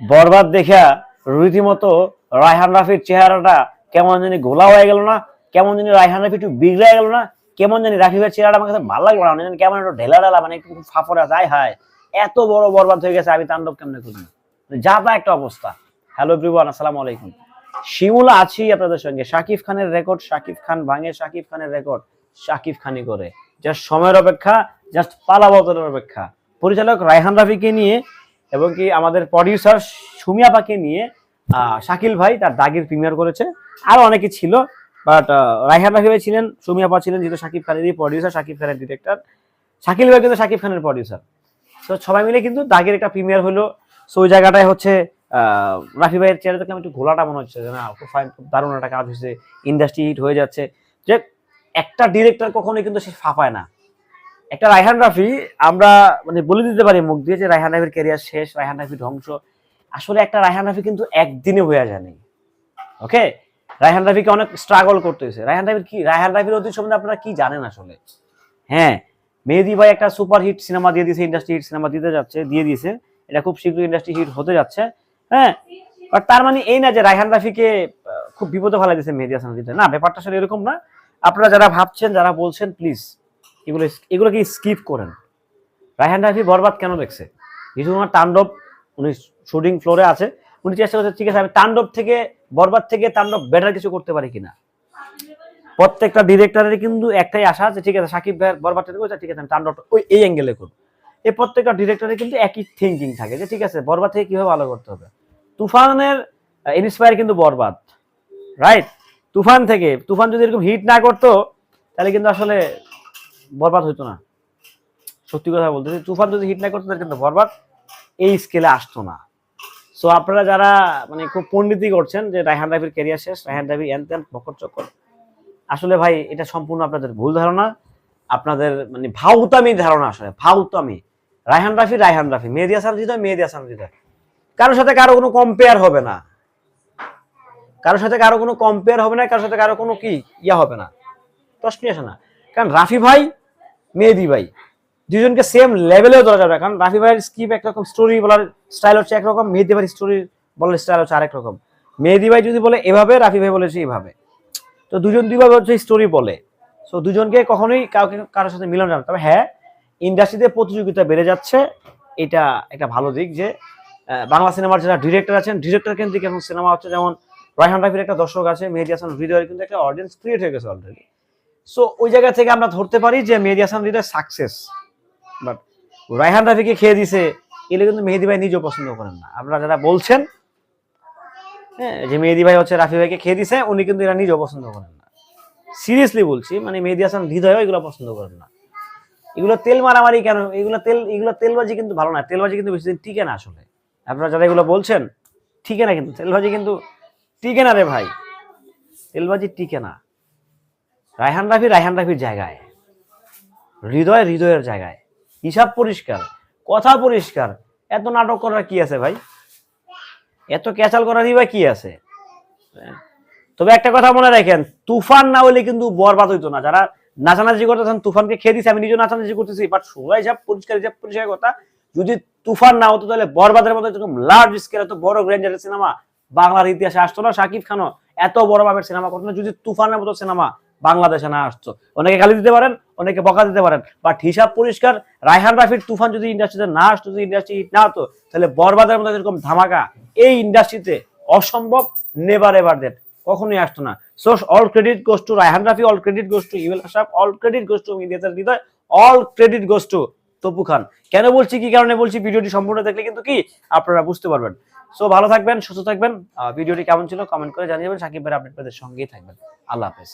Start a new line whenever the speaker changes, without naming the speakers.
বরবাদ দেখা রীতিমতো রায়হান রাফির চেহারাটা কেমন জানি ঘোলা হয়ে গেল না? কেমন জানি রায়হান রাফি একটু বিগড়ে গেল না? কেমন জানি রাফি ভাইয়ের চেহারাটা আমার কাছে ভালো লাগল না? জানি কেমন একটু ঢেলা ঢেলা মানে একটু ফাফরা যায় হায়। এত বড় বরবাদ হয়ে গেছে, আমি তাণ্ডব কেমনে করি? যা তা একটা অবস্থা। হ্যালো এভরিওয়ান আসসালামু আলাইকুম। শিমুলা আছি আপনাদের সঙ্গে। শাকিব খানের রেকর্ড শাকিব খান ভাঙে শাকিব খানের রেকর্ড শাকিব খানি করে। জাস্ট সময়ের অপেক্ষা জাস্ট পালাবতনের অপেক্ষা। পরিচালক রায়হান রাফিকে নিয়ে এবং কি আমাদের প্রডিউসার সুমিয়াপাকে নিয়ে শাকিল ভাই তার দাগের প্রিমিয়ার করেছে। আরও অনেকে ছিল বাট রায়হান রাফি ভাই ছিলেন, সুমিয়াপা ছিলেন যেহেতু শাকিব খানেরই প্রডিউসার শাকিব খানের ডিরেক্টর শাকিল ভাই কিন্তু শাকিব খানের প্রডিউসার তো সবাই মিলে কিন্তু দাগের একটা প্রিমিয়ার হলো। সো ওই জায়গাটায় হচ্ছে রাফি ভাইয়ের চেয়ারে দেখলাম একটু ঘোলাটা মনে হচ্ছে যে না, খুব ফাইন খুব দারুণ একটা কাজ হয়েছে ইন্ডাস্ট্রি হিট হয়ে যাচ্ছে। যে একটা ডিরেক্টর কখনোই কিন্তু সে ফাঁপায় না। একটা রায়হান রাফি, আমরা মানে বলে দিতে পারি মুখ দিয়ে যে রায়হান রাফির ক্যারিয়ার শেষ, রায়হান রাফি ধ্বংস। আসলে একটা রায়হান রাফি কিন্তু একদিনে হয়ে যায়নি। ওকে রায়হান রাফিকে অনেক স্ট্রাগল করতে হয়েছে। রায়হান রাফির কি, রায়হান রাফির অতীত সম্বন্ধে আপনারা কি জানেন আসলে? হ্যাঁ মেহেদি ভাই একটা সুপার হিট সিনেমা দিয়ে দিয়েছে ইন্ডাস্ট্রি হিট সিনেমা দিতে যাচ্ছে, দিয়ে দিয়েছে। এটা খুব শীঘ্রই ইন্ডাস্ট্রি হিট হতে যাচ্ছে। হ্যাঁ বাট তার মানে এই না যে রায়হান রাফিকে খুব বিপদে ফেলা দিয়েছে মেহেদি হাসান না, ব্যাপারটা আসলে এরকম না। আপনারা যারা ভাবছেন, যারা বলছেন প্লিজ এগুলো এগুলো কি স্কিপ করেন? রায়হান রাফি বরবাদ কেন দেখছে? যেহেতু ওনার তাণ্ডব, উনি শুটিং ফ্লোরে আছে। উনি চেষ্টা করছে, ঠিক আছে, আমি তাণ্ডব থেকে, বরবাদ থেকে তাণ্ডব বেটার কিছু করতে পারি কিনা? প্রত্যেকটা ডিরেক্টরের কিন্তু একটাই আশা আছে, ঠিক আছে, সাকিব ভাইয়ের বরবাদটা দেখব ঠিক আছে, আমি তাণ্ডবটা ওই এই অ্যাঙ্গেলে করব। এই প্রত্যেকটা ডিরেক্টরের কিন্তু একই থিঙ্কিং থাকে যে, ঠিক আছে, বরবাদ থেকে কীভাবে ভালো করতে হবে? তুফানের ইন্সপায়ার কিন্তু বরবাদ রাইট তুফান থেকে, তুফান যদি এরকম হিট না করতো, তাহলে কিন্তু আসলে বরবাদ হইতো না। সত্যি কথা বলতেছি তুফান যদি হিট না করতো, তাহলে কিন্তু বরবাদ এই স্কেলে আসতো না। সো আপনারা যারা মানে খুব পণ্ডিতি করছেন যে রায়হান রাফির ক্যারিয়ার শেষ, রায়হান রাফি এন তেন বকর আসলে ভাই, এটা সম্পূর্ণ আপনাদের ভুল ধারণা। আপনাদের মানে ভাউতামি ধারণা আসলে, ভাউতামি। রায়হান রাফি রায়হান রাফি মেহেদি হাসান হৃদয় মেহেদি হাসান হৃদয় কারোর সাথে কারও কোনো কম্পেয়ার হবে না। কারোর সাথে কারও কোনো কম্পেয়ার হবে না, কারোর সাথে কারও কোনো কি, ইয়া হবে না। প্রশ্নই আসে না। কারণ রাফি ভাই মেহেদি ভাই। দুজনকে সেম লেভেলেও ধরা যাবে কারণ রাফি ভাইয়ের স্কিপ একরকম স্টোরি বলার স্টাইল হচ্ছে একরকম, মেহেদি ভাইয়ের স্টোরি বলার স্টাইল হচ্ছে আরেক রকম। মেহেদি ভাই যদি বলে এভাবে, রাফি ভাই বলেছে এইভাবে তো দুজন দুইভাবে হচ্ছে স্টোরি বলে। সো দুজনকে কখনোই কাউকে, কারোর সাথে মিলানো যাবে তবে হ্যাঁ ইন্ডাস্ট্রিতে প্রতিযোগিতা বেড়ে যাচ্ছে। এটা একটা ভালো দিক যে বাংলা সিনেমার যারা ডিরেক্টর আছেন ডিরেক্টর কেন্দ্রিক এখন সিনেমা হচ্ছে যেমন রায়হান রাফির একটা দর্শক আছে, মেহেদি হাসান হৃদয়ের কিন্তু একটা অডিয়েন্স ক্রিয়েট হয়ে গেছে অলরেডি সো ওই জায়গা থেকে আমরা ধরতে পারি যে মেহেদি হাসান হৃদয় সাকসেস বাট রায়হান রাফিকে খেয়ে দিছে এগুলো কিন্তু মেহেদি ভাই নিজেও পছন্দ করেন না। আপনারা যারা বলছেন হ্যাঁ যে মেহেদি ভাই হচ্ছে রাফি ভাইকে খেয়ে দিছে, উনি কিন্তু এরা নিজেও পছন্দ করেন না। সিরিয়াসলি বলছি মানে মেহেদি হাসান হৃদয় এগুলো পছন্দ করেন না। এগুলো তেল মারামারি কেন? এগুলো তেল, এগুলো তেলবাজি কিন্তু ভালো না। তেলবাজি কিন্তু বেশি দিন টিকে না আসলে। আপনারা যারা এগুলো বলছেন, টিকে না কিন্তু। তেলবাজি কিন্তু টিকে না রে ভাই। তেলবাজি টিকে না। রায়হান রাফি রায়হান রাফির জায়গায়। হৃদয় হৃদয়ের জায়গায়। হিসাব পরিষ্কার, কথা পরিষ্কার। এত নাটক করার কি আছে ভাই? এত ক্যাচাল করারই বা কি আছে। তবে একটা কথা মনে রাখেন, তুফান না হলে কিন্তু বরবাদ হইতো না। যারা নাচানাচি করতেছেন, তুফানকে খেয়ে দিছে, আমি নিজেও নাচানাচি করতেছি বাট সবাই হিসাব পরিষ্কার হিসাব পরিষ্কার কথা, যদি তুফান না হতো তাহলে বরবাদের মতো এরকম লার্জ স্কেল এত বড় গ্র্যান্ডারের সিনেমা বাংলার ইতিহাসে আসতো না, শাকিব খানও এত বড় ভাবের সিনেমা করতো না, যদি তুফানের মতো সিনেমা বাংলাদেশে না আসতো। অনেকে গালি দিতে পারেন, অনেকে বকা দিতে পারেন। বাট হিসাব পরিষ্কার, রায়হান রাফির তুফান যদি ইন্ডাস্ট্রিতে না আসতো, যদি ইন্ডাস্ট্রি হিট না হতো, তাহলে বরবাদের মতো এরকম ধামাকা এই ইন্ডাস্ট্রিতে অসম্ভব নেভার এভার দেট কখনোই আসতো না। So all credit goes to Rayhan Rafi all credit goes to ইউল আশাফ অল ক্রেডিট গোস টু মিডিয়াতে Hridoy all credit goes to Topu Khan. কেন বলছি, কি কারণে বলছি, ভিডিওটি সম্পূর্ণ দেখলে কিন্তু কি আপনারা বুঝতে পারবেন। সো ভালো থাকবেন, সুস্থ থাকবেন। ভিডিওটি কেমন ছিল কমেন্ট করে জানিয়ে দেবেন সাকিব ভাই পেতে সঙ্গেই থাকবেন। আল্লাহ হাফেজ।